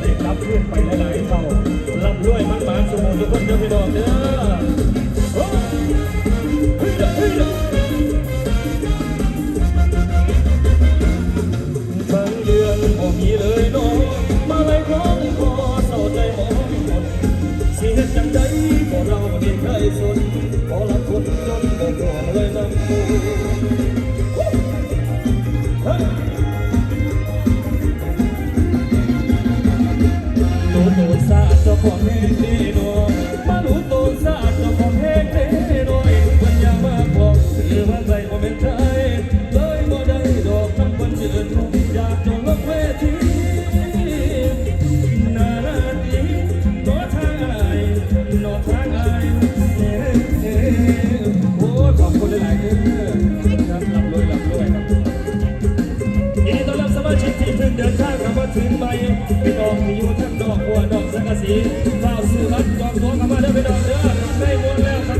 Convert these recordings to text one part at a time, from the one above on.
ได้รับขึ้นไปหลายๆเท่าร่ำรวยมันมาสมุนทุกคนเด้อพี่น้องเด้อ สนพอละคนจนก็กลัวเลยนำมูเฮ้ยรู้ตัวซาเจ้าของเพลงเด้นอน ชิกที่เดินทางคำว่าถึงใหม่พี่น้องที่อยู่ทั้งดอกบัวดอกสังกะสีเฝ้าซื้อบัตรจองตั๋วเข้ามาเดินไปดอกเด้อได้หมดแล้วทำไ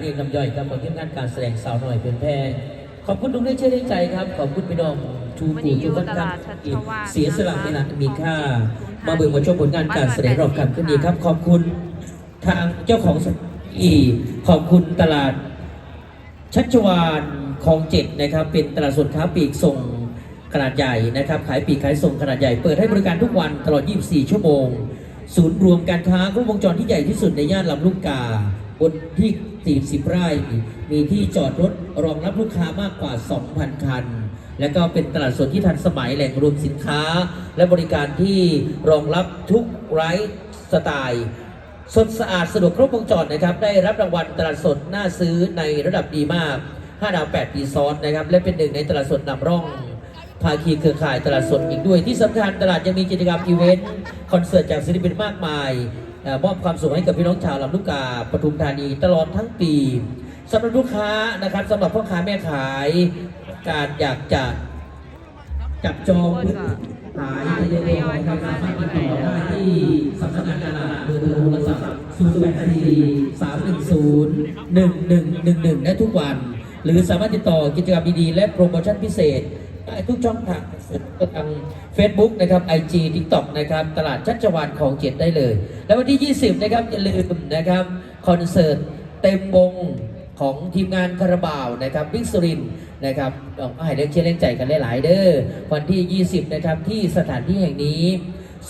เป็นการเรียงลำย่อยครับของทีมงานการแสดงสาวหน่อยเป็นแพงขอบคุณทุกท่านเชื่อใจครับ ขอบคุณพี่น้องทูวันกูนี้อทุยู่กคนตครัลาบดชัชที่วาลเสียสละเวลามีค่าค่ะมาเบิ่งมาชมผลงานการแสดงรอบคำขึ้นนี้ครับ ขอบคุณทางเจ้าของสถานที่ขอบคุณตลาด ชัชวานคลองเจ็ดนะครับ เป็นตลาดสดค้าปลีกส่งขนาดใหญ่นะครับ ขายปลีกขายส่งขนาดใหญ่ เปิดให้บริการทุกวันตลอด 24 ชั่วโมง ศูนย์รวมการค้าครบวงจรที่ใหญ่ที่สุดในย่านลำลูกกา บนที่ 40 ไร่ มีที่จอดรถรองรับลูกค้ามากกว่า 2,000 คัน และก็เป็นตลาดสดที่ทันสมัยแหล่งรวมสินค้า และบริการที่รองรับทุกไร้สไตล์สดสะอาดสะดวกครบวงจรนะครับ ได้รับรางวัลตลาดสดน่าซื้อในระดับดีมาก 5 ดาว 8 ปีซ้อนนะครับ และเป็นหนึ่งในตลาดสดนำร่อง ภาคีเครือข่ายตลาดสดอีกด้วย ที่สำคัญตลาดยังมีกิจกรรมอีเวนต์คอนเสิร์ตจากศิลปินมากมายมอบความสุขให้กับพี่น้องชาวลำลูกกาปทุมธานีตลอดทั้งปีสำหรับลูกค้านะครับสำหรับพ่อค้าแม่ขาย การอยากจะจับจองขายในเรื่องของการสามารถติดต่อได้ที่สำนักงานตลาดเบอร์โทรโทรศัพท์0 8 4 3 1 0 1 1 1 1 ได้ทุกวัน หรือสามารถติดต่อกิจกรรมดีๆและโปรโมชั่นพิเศษ ได้ทุกช่องทางทาง Facebook นะครับ IG TikTok นะครับ ตลาดชัชวานของเจ็ดได้เลย แล้ววันที่ 20 นะครับ อย่าลืมนะครับ คอนเสิร์ตเต็มวงของทีมงานคาราบาวนะครับบิ๊กสุรินนะครับออกมาให้เล่นเชียร์เล่นใจกันหลายๆเด้อวันที่ 20 นะครับ ที่สถานที่แห่งนี้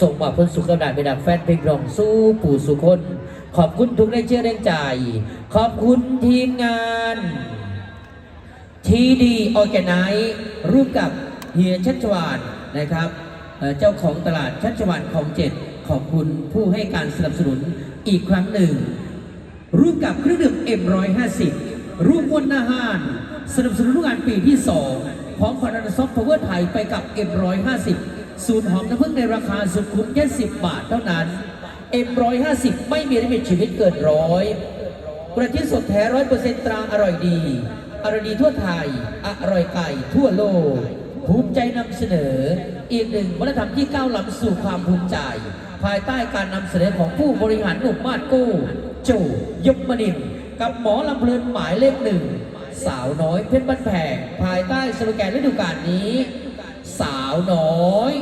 ส่งมอบพ้นสุขกำลังไปดับแฟนเพลงรองสู้ปู่สุคน ขอบคุณทุกเล่นเชียร์เล่นใจ ขอบคุณทีมงาน ทีดีออแกไนร่วมกับเฮียชัชวานนะครับเจ้าของตลาดชัชวานคลองเจ็ดขอบคุณผู้ให้การสนับสนุนอีกครั้งหนึ่ง ร่วมกับเครื่องดื่ม M150 ร่วมมวลนาหาร สนับสนุนกงานปีที่ 2 ของคอนดันซอฟต์พาวเวอร์ไทยไปกับ M150 สูตรหอมน้ำผึ้งในราคาสุดคุ้มแค่10 บาทเท่านั้น M150 ไม่มีลิมิตชีวิตเกินร้อยกระทิสดแท้ร้อยเปอร์เซ็นต์ตราอร่อยดี อร่อยดีทั่วไทย อร่อยไก่ทั่วโลก ภูมิใจนำเสนอ อีกหนึ่งวัฒนธรรมที่ก้าวล้ำสู่ความภูมิใจ ภายใต้การนำเสนอของผู้บริหารหนุ่มมาดกู้โจยมมนินกับหมอลำเพลินหมายเลขหนึ่ง สาวน้อยเพชรบ้านแพงภายใต้สโลแกนฤดูกาลนี้ สาวน้อย